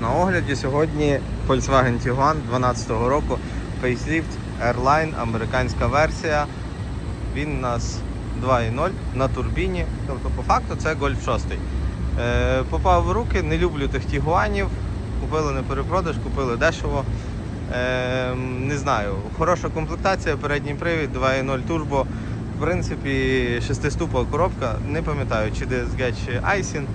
На огляді сьогодні Volkswagen Tiguan 12 року, Facelift, Airline, американська версія. Він у нас 2.0 на турбіні. Тобто, по факту, це Golf 6. Е, попав в руки, не люблю тих тігуанів. Купили на перепродаж, купили дешево. Е, не знаю, хороша комплектація, передній привід, 2.0 турбо. В принципі, шестиступова коробка, не пам'ятаю, чи DSG, чи Айсін.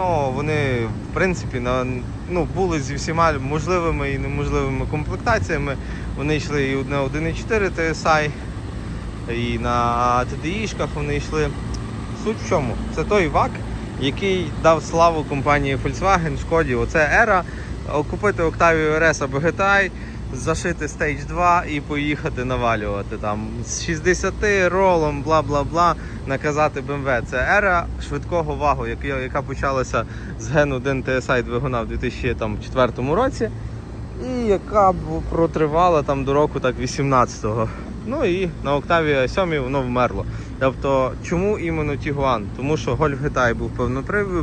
Ну, вони, в принципі, на, ну, були зі всіма можливими і неможливими комплектаціями. Вони йшли і на 1.4 TSI, і на TDI-шках вони йшли. Суть в чому? Це той ВАК, який дав славу компанії Volkswagen, Шкоді. Оце ера. Купити Octavia RS або GTI, зашити Stage 2 і поїхати навалювати там з 60 ролом, бла бла бла, наказати BMW. Це ера швидкого вагу, яка, почалася з Gen 1 TSI двигуна в 2004 році. І яка протривала там до року так 18-го. Ну і на Octavia 7 воно вмерло. Тобто, чому іменно Tiguan? Тому що Golf GTI був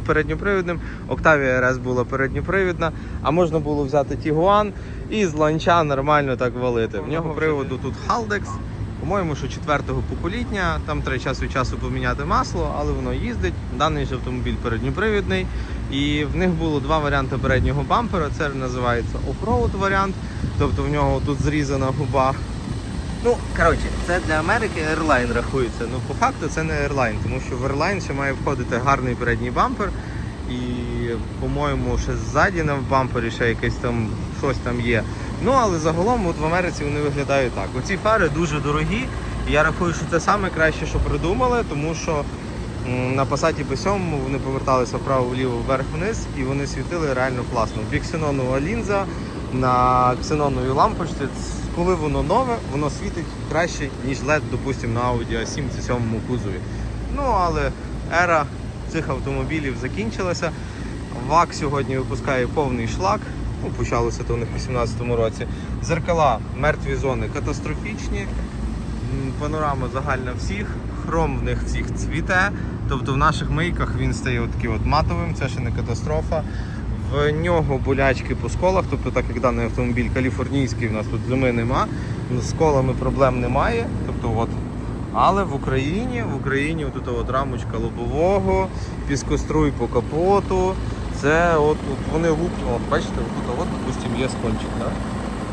передньопривідним, Octavia RS була передньопривідна, а можна було взяти Tiguan і з ланча нормально так валити. В нього приводу тут Haldex, по-моєму, що четвертого покоління, там треба час від часу поміняти масло, але воно їздить. Даний ж автомобіль передньопривідний. І в них було два варіанти переднього бампера. Це називається оффроуд варіант, тобто в нього тут зрізана губа. Ну, коротше, це для Америки Airline рахується. Ну, по факту це не Airline, тому що в Airline ще має входити гарний передній бампер. І, по-моєму, ще ззаді на бампері ще якесь там щось там є. Ну, але загалом от в Америці вони виглядають так. Оці фари дуже дорогі. І я рахую, що це саме краще, що придумали, тому що на Passat B7 вони поверталися вправо-вліво, вверх-вниз, і вони світили реально класно. Біксенонова лінза на ксеноновій лампочці. Коли воно нове, воно світить краще, ніж LED, допустимо, на Audi A7 чи 7 кузові. Ну, але ера цих автомобілів закінчилася. ВАК сьогодні випускає повний шлак. Ну, почалося то у них у 2018 році. Зеркала, мертві зони катастрофічні. Панорама загальна всіх, хром в них всіх цвіте. Тобто в наших мийках він стає такий от матовим, це ще не катастрофа. В нього болячки по сколах, тобто так як даний автомобіль каліфорнійський, у нас тут зими нема, з колами проблем немає. Тобто от. Але в Україні, в Україні тут от рамочка лобового, піскоструй по капоту. Це от, от вони лупнули, от бачите, от, от, допустимо, є скончик. Да?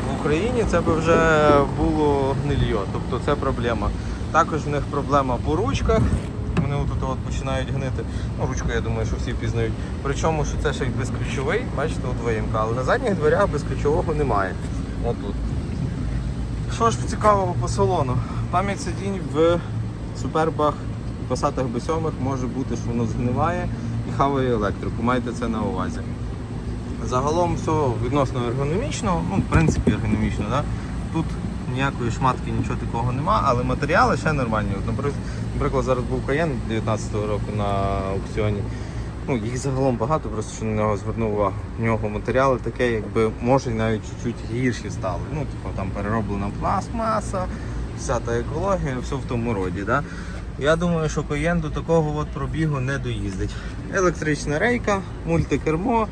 В Україні це би вже було гнильо, тобто це проблема. Також в них проблема по ручках. Вони отут от починають гнити. Ну, ручку, я думаю, що всі впізнають. Причому, що це ще й безключовий, бачите, от виїмка, але на задніх дверях безключового немає. Отут. Що ж цікавого по салону? Пам'ять сидінь в супербах посадах B7 може бути, що воно згниває хаває електрику. Майте це на увазі. Загалом все відносно ергономічно, ну, в принципі, ергономічно, да? тут ніякої шматки, нічого такого нема, але матеріали ще нормальні. Наприклад, зараз був Каєн 19-го року на аукціоні. Ну, їх загалом багато, просто що на нього звернув увагу. В нього матеріали таке, якби може навіть чуть-чуть гірші стали. Ну, типу там перероблена пластмаса, вся та екологія, все в тому роді. Да? Я думаю, що Коєн до такого от пробігу не доїздить. Електрична рейка, мультикермо,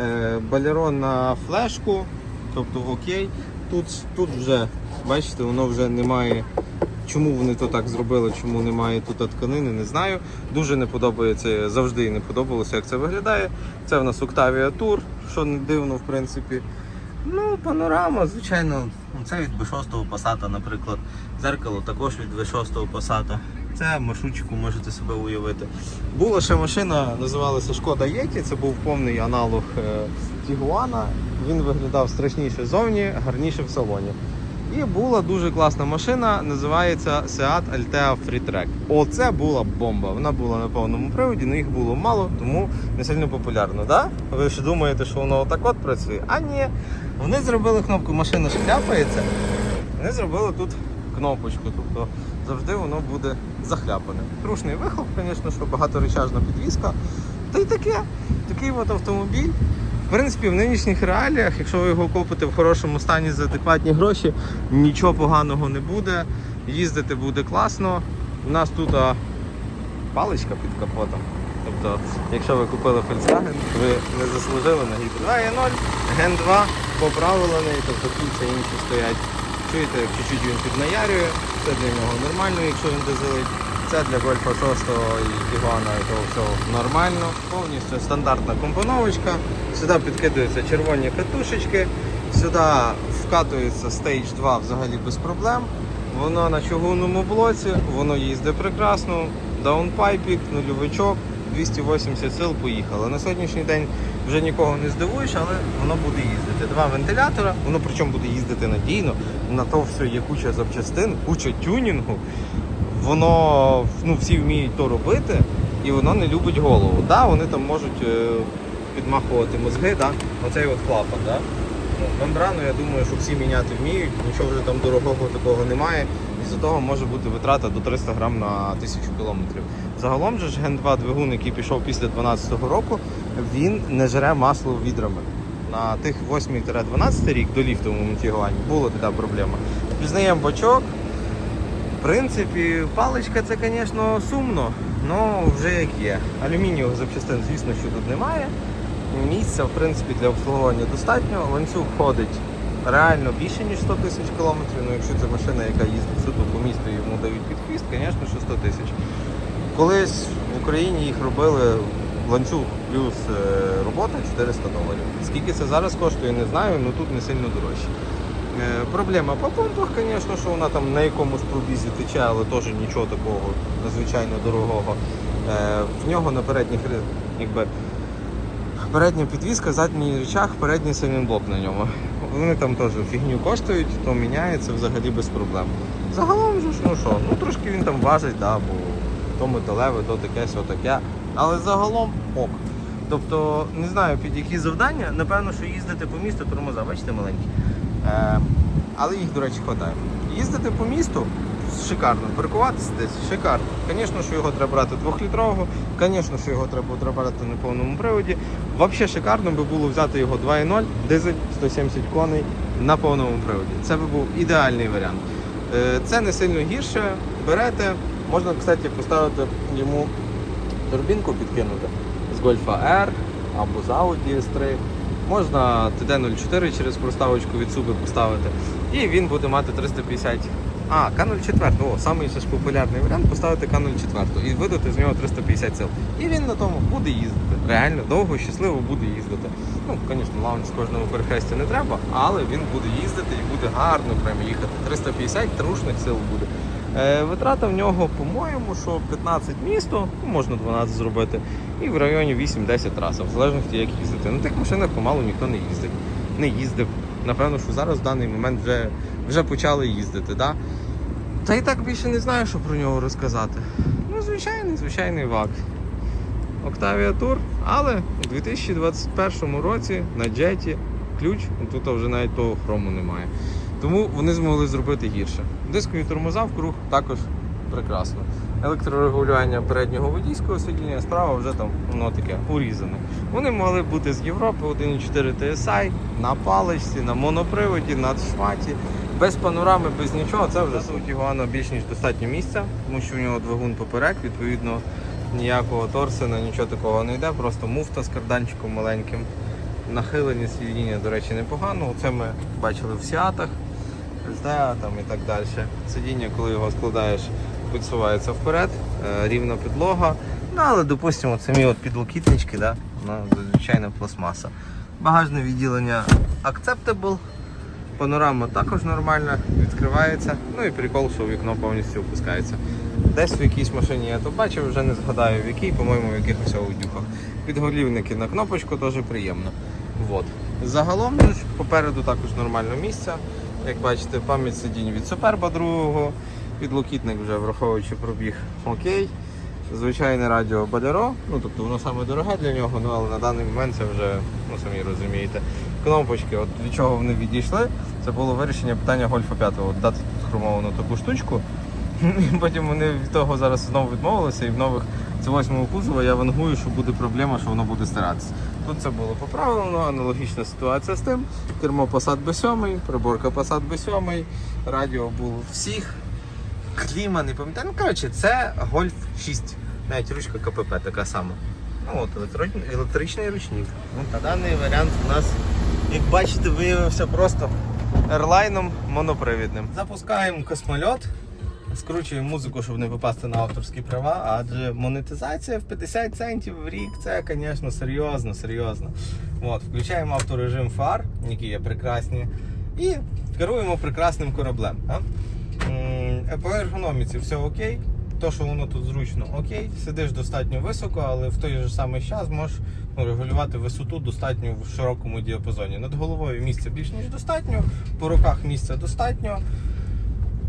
е, балерон на флешку, тобто окей. Тут, тут вже, бачите, воно вже немає. Чому вони то так зробили, чому немає тут тканини, не знаю. Дуже не подобається, завжди не подобалося, як це виглядає. Це в нас Octavia Tour, що не дивно, в принципі. Ну, панорама, звичайно, це від B6 Passat, наприклад. Зеркало також від V6 Passat. Це маршрутчику можете себе уявити. Була ще машина, називалася Шкода Єті, це був повний аналог е, Тігуана. Він виглядав страшніше зовні, гарніше в салоні. І була дуже класна машина, називається Seat Altea Freetrack. Оце була бомба. Вона була на повному приводі, але їх було мало, тому не сильно популярно. Да? Ви ж думаєте, що воно отак от працює? А ні. Вони зробили кнопку машина шляпається. Вони зробили тут кнопочку, тобто завжди воно буде захляпане. Трушний вихлоп, звісно, що багаторечажна підвізка. Та й таке. Такий от автомобіль. В принципі, в нинішніх реаліях, якщо ви його купите в хорошому стані за адекватні гроші, нічого поганого не буде. Їздити буде класно. У нас тут а, паличка під капотом. Тобто якщо ви купили Volkswagen, ви не заслужили на гібрид. 2.0, Gen 2 поправлений, тобто кільця інші стоять. Чуєте, як чуть-чуть він піднаярює, це для нього нормально, якщо він дизелить. Це для Гольфа 6 і Тігуана і того нормально. Повністю стандартна компоновочка. Сюди підкидаються червоні катушечки, сюди вкатується Stage 2 взагалі без проблем. Воно на чугунному блоці, воно їздить прекрасно, даунпайпік, нульовичок, 280 сил поїхало. На сьогоднішній день вже нікого не здивуєш, але воно буде їздити. Два вентилятора, воно причому буде їздити надійно. На то все є куча запчастин, куча тюнінгу. Воно ну, всі вміють то робити, і воно не любить голову. Да, вони там можуть е, підмахувати мозги, да? оцей от клапан. Да? Ну, Мембрану, я думаю, що всі міняти вміють, нічого вже там дорогого такого немає. І з того може бути витрата до 300 грам на 1000 кілометрів. Загалом же ж Ген 2 двигун, який пішов після 2012 року, він не жре масло відрами. На тих 8-12 рік до ліфтовому тігуванні була така проблема. Пізнаємо бачок. В принципі, паличка це, звісно, сумно, але вже як є. Алюмінієвих запчастин, звісно, що тут немає. Місця, в принципі, для обслуговування достатньо. Ланцюг ходить реально більше, ніж 100 тисяч кілометрів. Ну, якщо це машина, яка їздить суто по місту йому дають під хвіст, звісно, що 100 тисяч. Колись в Україні їх робили ланцюг плюс е, робота 400 доларів. Скільки це зараз коштує, не знаю, але тут не сильно дорожче. Е, Проблема по помпах, звісно, що вона там на якомусь пробізі тече, але теж нічого такого надзвичайно дорогого. Е, В нього на передніх якби, передня підвізка, задній речах, передній сайлентблок на ньому. Вони там теж фігню коштують, то міняється взагалі без проблем. Загалом ну що, ну трошки він там важить, да, бо то металеве, то таке, сьо таке. Але загалом ок. Тобто, не знаю під які завдання, напевно, що їздити по місту тормоза, бачите, маленькі. Е, але їх, до речі, вистачає. Їздити по місту шикарно, паркуватися десь шикарно. Звісно, що його треба брати двохлітрового, звісно, що його треба брати на повному приводі. Взагалі шикарно би було взяти його 2.0, дизель 170 коней на повному приводі. Це би був ідеальний варіант. Е, Це не сильно гірше. Берете, можна, кстати, поставити йому турбінку підкинути з Golfa R або з Audi S3. Можна TD04 через проставочку від суби поставити. І він буде мати 350. А, К04, о, самий ж популярний варіант поставити К04 і видати з нього 350 сил. І він на тому буде їздити. Реально довго, щасливо буде їздити. Ну, звісно, лаунж з кожному перехресті не треба, але він буде їздити і буде гарно прямо їхати. 350 трушних сил буде. Е, витрата в нього, по-моєму, що 15 місто, можна 12 зробити, і в районі 8-10 траса, в залежності як їздити. На тих машинах помалу ніхто не їздить. Не їздив. Напевно, що зараз в даний момент вже, вже почали їздити. Да? Та і так більше не знаю, що про нього розказати. Ну, звичайний, звичайний ВАК. Octavia Tour, але у 2021 році на джеті ключ, тут вже навіть того хрому немає. Тому вони змогли зробити гірше. Дискові тормоза в круг також прекрасно. Електрорегулювання переднього водійського сидіння, справа вже там воно таке урізане. Вони могли бути з Європи 1.4 TSI, на паличці, на моноприводі, на шматі, без панорами, без нічого. Це вже у Тігуана більш ніж достатньо місця, тому що у нього двигун поперек, відповідно, ніякого торсена, нічого такого не йде, просто муфта з карданчиком маленьким. Нахилені сидіння, до речі, непогано. Це ми бачили в Сіатах, СДА там і так далі. Сидіння, коли його складаєш, підсувається вперед, е, рівна підлога. Ну, але, допустимо, самі от підлокітнички, да? ну, звичайна пластмаса. Багажне відділення acceptable. Панорама також нормальна, відкривається. Ну і прикол, що вікно повністю опускається. Десь в якійсь машині я то бачив, вже не згадаю в якій, по-моєму, в якихось аудюхах. Підголівники на кнопочку теж приємно. Вот. Загалом ну, попереду також нормально місце. Як бачите, пам'ять сидінь від Суперба другого, підлокітник вже враховуючи пробіг окей. Звичайне радіо Балеро, ну тобто воно саме дороге для нього, ну але на даний момент це вже, ну самі розумієте. Кнопочки, от від чого вони відійшли, це було вирішення питання Гольфа 5. От дати тут хромовану таку штучку. Потім вони від того зараз знову відмовилися і в нових це восьмого кузова я вангую, що буде проблема, що воно буде стиратися. Тут це було поправлено, аналогічна ситуація з тим. Кермо Passat B7, приборка Passat B7, радіо було всіх. Кліма, не пам'ятаю. Ну, коротше, це Golf 6. Навіть ручка КПП така сама. Ну от електричний ручник. Ну, та даний варіант у нас, як бачите, виявився просто ерлайном монопривідним. Запускаємо космольот. Скручуємо музику, щоб не попасти на авторські права, адже монетизація в 50 центів в рік це, звісно, серйозно, серйозно. От, включаємо авторежим фар, які є прекрасні, і керуємо прекрасним кораблем. По ергономіці все окей. То, що воно тут зручно, окей, сидиш достатньо високо, але в той же самий час можеш ну, регулювати висоту достатньо в широкому діапазоні. Над головою місця більш ніж достатньо, по руках місця достатньо.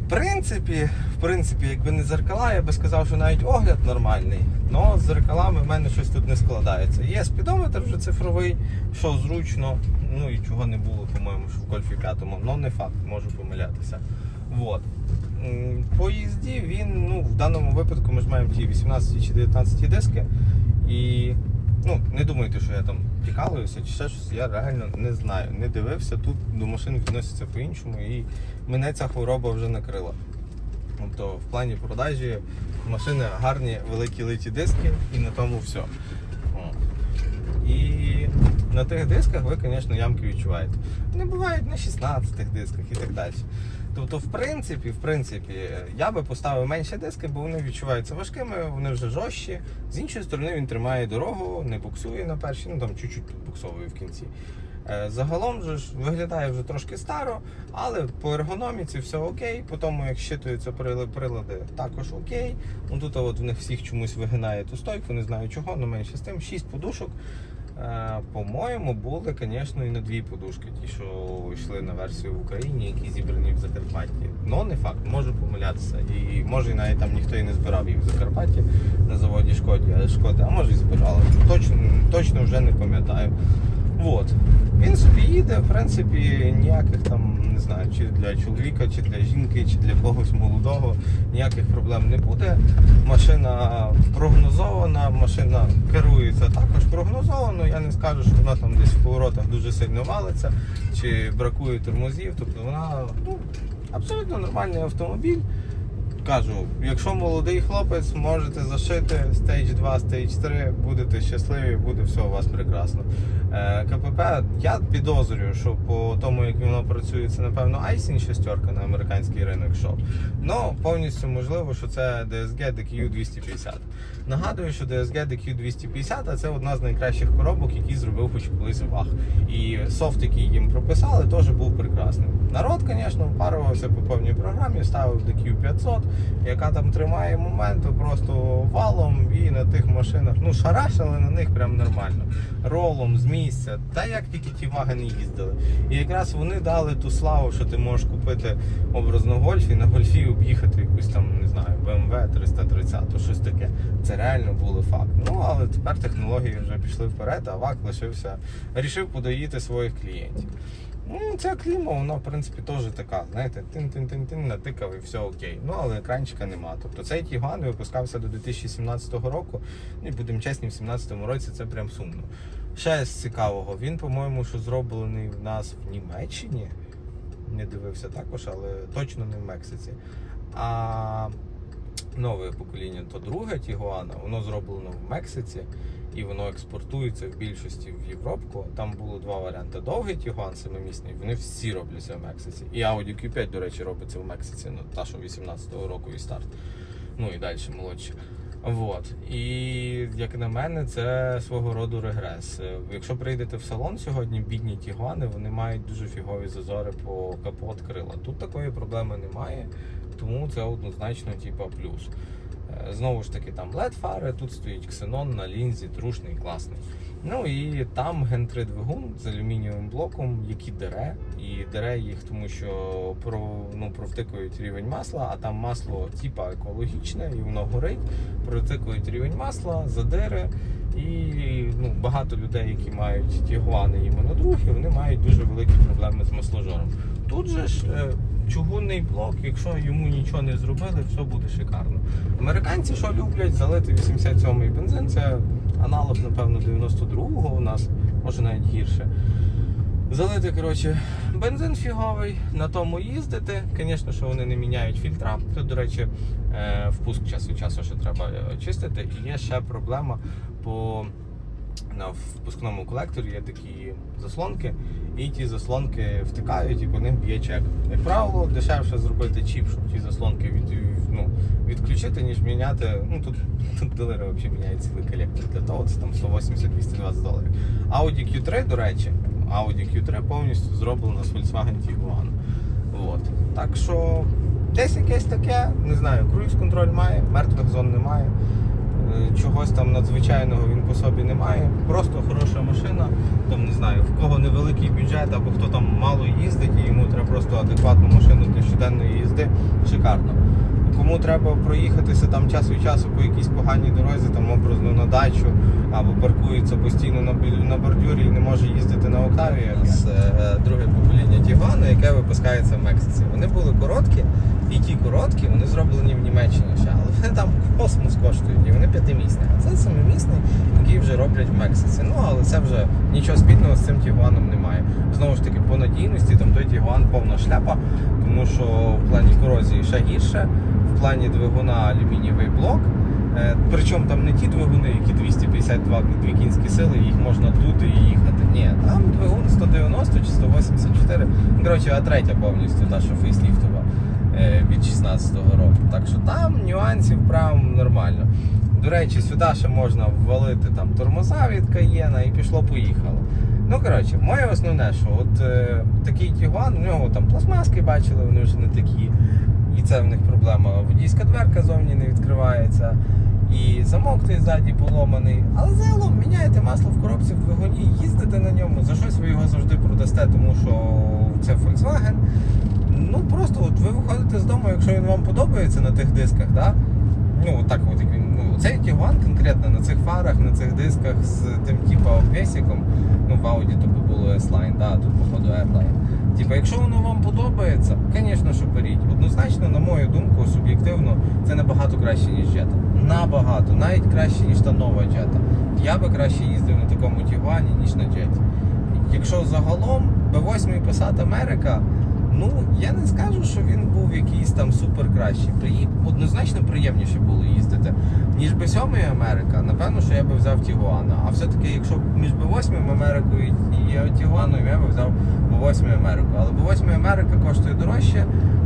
В принципі, в принципі, якби не зеркала, я би сказав, що навіть огляд нормальний. але з зеркалами в мене щось тут не складається. Є спідометр вже цифровий, що зручно, ну і чого не було, по-моєму, що в Гольфі 5, але не факт, можу помилятися. Вот. По їзді він, ну, в даному випадку ми ж маємо ті 18 чи 19 диски. І ну, не думайте, що я там прикалуюся чи ще щось, я реально не знаю. Не дивився, тут до машин відносяться по-іншому і мене ця хвороба вже накрила. Тобто в плані продажі машини гарні, великі литі диски і на тому все. І на тих дисках ви, звісно, ямки відчуваєте. Не бувають на 16 дисках і так далі. Тобто, в принципі, в принципі, я би поставив менші диски, бо вони відчуваються важкими, вони вже жорстчі. З іншої сторони, він тримає дорогу, не буксує на першій, ну там чуть-чуть буксовує в кінці. Е, Загалом же ж виглядає вже трошки старо, але по ергономіці все окей. По тому, як щитуються прилади, також окей. Ну тут от в них всіх чомусь вигинає ту стойку, не знаю чого, але менше з тим. 6 подушок. Е, По-моєму, були, звісно, і на дві подушки, ті, що йшли на версію в Україні, які зібрані в Закарпатті. Ну, не факт, можу помилятися. І може і навіть там ніхто і не збирав їх в Закарпатті на заводі Шкоді, а Шкоди, а може і збирали. Точно, точно вже не пам'ятаю. От. Він собі їде, в принципі, ніяких там, не знаю, чи для чоловіка, чи для жінки, чи для когось молодого, ніяких проблем не буде. Машина прогнозована, машина керується також прогнозовано. Я не скажу, що вона там десь в поворотах дуже сильно валиться, чи бракує тормозів. Тобто вона ну, абсолютно нормальний автомобіль. Кажу, якщо молодий хлопець, можете зашити стейдж 2, стейдж 3, будете щасливі, буде все у вас прекрасно. Е, КПП, я підозрюю, що по тому, як воно працює, це напевно Айсін шестерка на американський ринок йшов. Ну, повністю можливо, що це DSG DQ 250. Нагадую, що DSG DQ 250 це одна з найкращих коробок, які зробив хоч колись ваг. І софт, який їм прописали, теж був прекрасним. Народ, звісно, впарувався по повній програмі, ставив DQ 500, яка там тримає моменту просто валом і на тих машинах, ну шарашили на них прям нормально. Ролом з місця, та як тільки ті ваги не їздили. І якраз вони дали ту славу, що ти можеш купити образно гольф і на гольфі об'їхати якусь там, не знаю, BMW 330, щось таке. Це реально було факт. Ну але тепер технології вже пішли вперед, а ВАК лишився, рішив подоїти своїх клієнтів. Ну, ця кліма, вона в принципі теж така, знаєте, тин-тин-тин-тин, натикав і все окей. Ну, але екранчика нема. Тобто цей Тіган випускався до 2017 року. Ну і будемо чесні, в 2017 році це прям сумно. Ще з цікавого, він, по-моєму, що зроблений в нас в Німеччині. Не дивився також, але точно не в Мексиці. А нове покоління, то друге Тігуана, воно зроблено в Мексиці і воно експортується в більшості в Європку. Там було два варіанти. Довгий Тігуан семимісний, вони всі робляться в Мексиці. І Audi Q5, до речі, робиться в Мексиці, ну та що 18-го року і старт. Ну і далі молодші. Вот. І як на мене, це свого роду регрес. Якщо прийдете в салон сьогодні, бідні тігуани, вони мають дуже фігові зазори по капот крила. Тут такої проблеми немає, тому це однозначно типа плюс. Е, Знову ж таки, там led фари, тут стоїть ксенон на лінзі, трушний, класний. Ну і там ген 3 двигун з алюмінієвим блоком, який дере. І дере їх, тому що про, ну, провтикують рівень масла, а там масло типа екологічне і воно горить. Провтикують рівень масла, задири. І ну, багато людей, які мають тігуани іменно другі, вони мають дуже великі проблеми з масложором. Тут же ж е, чугунний блок, якщо йому нічого не зробили, все буде шикарно. Американці що люблять залити 87-й бензин, це аналог, напевно, 92-го у нас, може навіть гірше. Залити, коротше, бензин фіговий, на тому їздити. Звісно, що вони не міняють фільтра. Тут, до речі, е, впуск час від часу ще треба е, чистити. І є ще проблема по на впускному колекторі є такі заслонки, і ті заслонки втикають і по них б'є чек. Як правило, дешевше зробити чіп, щоб ті заслонки від, ну, відключити, ніж міняти. Ну тут, тут дилери взагалі міняють цілий колектор. Для того це там 180-220 доларів. Audi Q3, до речі, Audi Q3 повністю зроблено з Volkswagen Tiguan. От. Так що десь якесь таке, не знаю, круїз-контроль має, мертвих зон немає. Чогось там надзвичайного він по собі не має. Просто хороша машина. Там не знаю, в кого невеликий бюджет або хто там мало їздить і йому треба просто адекватну машину для щоденної їзди. Шикарно. Кому треба проїхатися там час від часу по якійсь поганій дорозі, там образно на дачу, або паркується постійно на, на бордюрі і не може їздити на Октаві. З е, друге покоління Тігана, яке випускається в Мексиці. Вони були короткі, і ті короткі вони зроблені в Німеччині ще, але вони там космос коштують, і вони п'ятимісні. А це семимісний, який вже роблять в Мексиці. Ну але це вже нічого спільного з цим Тігуаном немає. Знову ж таки, по надійності там той Тігуан повна шляпа, тому що в плані корозії ще гірше, в плані двигуна алюмінієвий блок. Е, Причому там не ті двигуни, які 252 дві кінські сили, їх можна дути і їхати. Ні, там двигун 190 чи 184. Ну, Коротше, а третя повністю, та, що фейсліфтова від 16-го року. Так що там нюансів прям нормально. До речі, сюди ще можна ввалити там тормоза від Каєна і пішло-поїхало. Ну, коротше, моє основне, що от е, такий Тігуан, у нього там пластмаски бачили, вони вже не такі. І це в них проблема. Водійська дверка зовні не відкривається. І замок той ззаді поломаний. Але загалом міняєте масло в коробці в двигуні, їздите на ньому, за щось ви його завжди продасте, тому що це Volkswagen. Ну просто от ви виходите з дому, якщо він вам подобається на тих дисках, да? ну так от як він. Ну, цей Тігуан конкретно на цих фарах, на цих дисках з тим типа обвесиком, ну в Audi то було S-Line, да, тут походу Airline. Типа, якщо воно вам подобається, звісно, що беріть. Однозначно, на мою думку, суб'єктивно, це набагато краще, ніж Jetta. Набагато, навіть краще, ніж та нова Jetta. Я би краще їздив на такому Тігуані, ніж на Jetті. Якщо загалом B8 Passat Америка, ну я не скажу, що він був якийсь там супер кращий. Приї... Однозначно приємніше було їздити, ніж B7 Америка. Напевно, що я би взяв Тігуана. А все-таки, якщо між B8 Америкою і Тігуаном, я би взяв B8 Америку. Але B8 Америка коштує дорожче.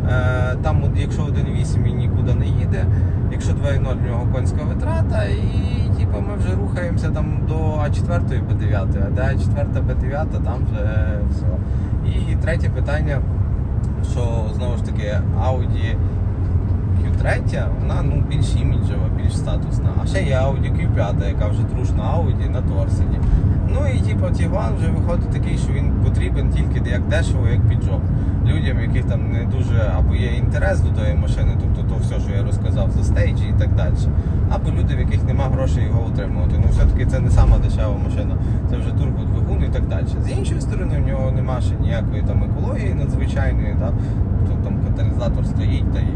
Е, Там, якщо 1.8 він нікуди не їде, якщо 2.0 в нього конська витрата, і типу, ми вже рухаємося там до А4 Б9, а де А4 Б9, там вже все. І третє питання, що знову ж таки Audi Q3, вона ну, більш іміджева, більш статусна. А ще є Audi Q5, яка вже трушна Audi на торсині. Ну і типу Tiguan вже виходить такий, що він потрібен тільки як дешево, як піджоп. Людям, яких там не дуже або є інтерес до тої машини, тобто то все, що я розказав за стейджі і так далі. Або люди, в яких нема грошей його утримувати. Ну все-таки це не сама дешева машина, це вже турбодвигун і так далі. З іншої сторони, в ще ніякої там екології надзвичайної, да? тобто там каталізатор стоїть та і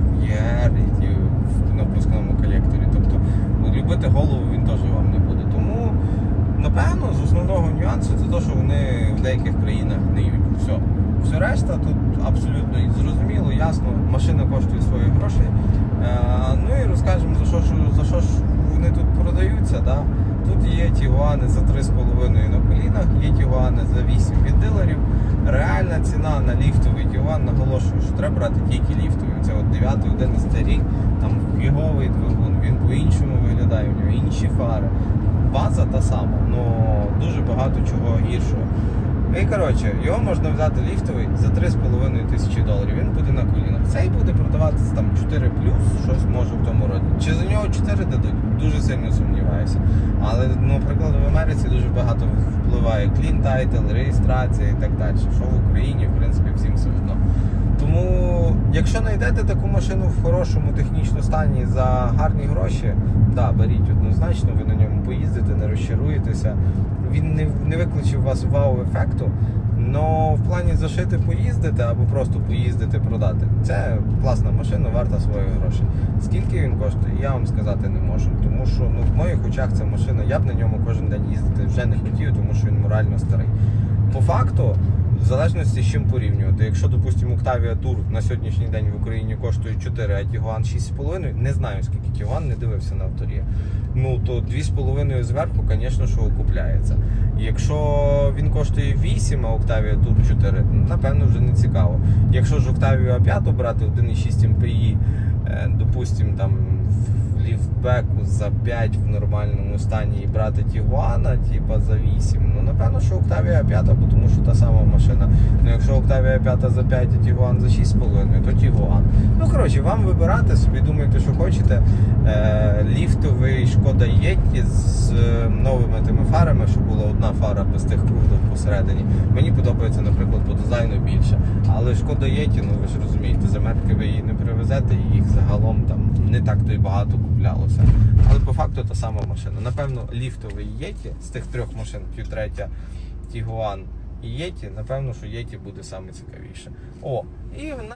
в напускному колекторі. Тобто ну, любити голову він теж вам не буде. Тому Напевно, з основного нюансу це те, що вони в деяких країнах гниють. Все. Все решта тут абсолютно зрозуміло, ясно, машина коштує свої гроші. Е, ну і розкажемо, за що, за що ж вони тут продаються. Да? Тут є тігуани за 3,5 на колінах, є тігуани за 8 від дилерів. Реальна ціна на ліфтовий диван, наголошую, що треба брати тільки ліфтовий. Це от 9-11 рік, там фіговий двигун, він по-іншому виглядає, у нього інші фари база та сама, але дуже багато чого гіршого. І коротше, його можна взяти ліфтовий за 3,5 тисячі доларів. Він буде на колінах. Цей буде продаватися там 4 щось може в тому роді. Чи за нього 4 дадуть? Дуже сильно сумніваюся. Але, ну, наприклад, в Америці дуже багато впливає клін тайтл, реєстрація і так далі. Що в Україні, в принципі, всім все одно. Тому, якщо знайдете таку машину в хорошому технічному стані за гарні гроші, да, беріть однозначно, ви на ньому поїздите, не розчаруєтеся. Він не, не викличе у вас вау-ефекту, але в плані зашити поїздити або просто поїздити, продати. Це класна машина, варта своїх грошей. Скільки він коштує, я вам сказати не можу. Тому що ну, в моїх очах ця машина, я б на ньому кожен день їздити вже не хотів, тому що він морально старий. По факту, в залежності з чим порівнювати. Якщо, допустимо, Octavia Tour на сьогоднішній день в Україні коштує 4, а Tiguan 6,5, не знаю скільки Tiguan, не дивився на авторі. Ну то 2,5 зверху, звісно, що окупляється. Якщо він коштує 8, а Octavia Tour 4, напевно, вже не цікаво. Якщо ж Octavia 5 брати 1,6 MPI, е, допустим, там в ліфтбеку за 5 в нормальному стані і брати Тігуана, типа за 8, ну напевно, що Octavia 5, бо тому що та сама машина. Ну якщо Octavia 5 за 5 і Тігуан за 6,5, то Тігуан. Ну коротше, вам вибирати собі, думайте, що хочете. Е, ліфтовий шкода Єтті з е, новими тими фарами, що була одна фара без тих круток посередині. Мені подобається, наприклад, по дизайну більше. Але шкода Єті, ну ви ж розумієте, з Америки ви її не привезете, їх загалом там не так то й багато куплялося. Але по факту та сама машина. Напевно, ліфтовий Єті з тих трьох машин, Q3, Тігуан і Єті, напевно, що Єті буде саме цікавіше. О, і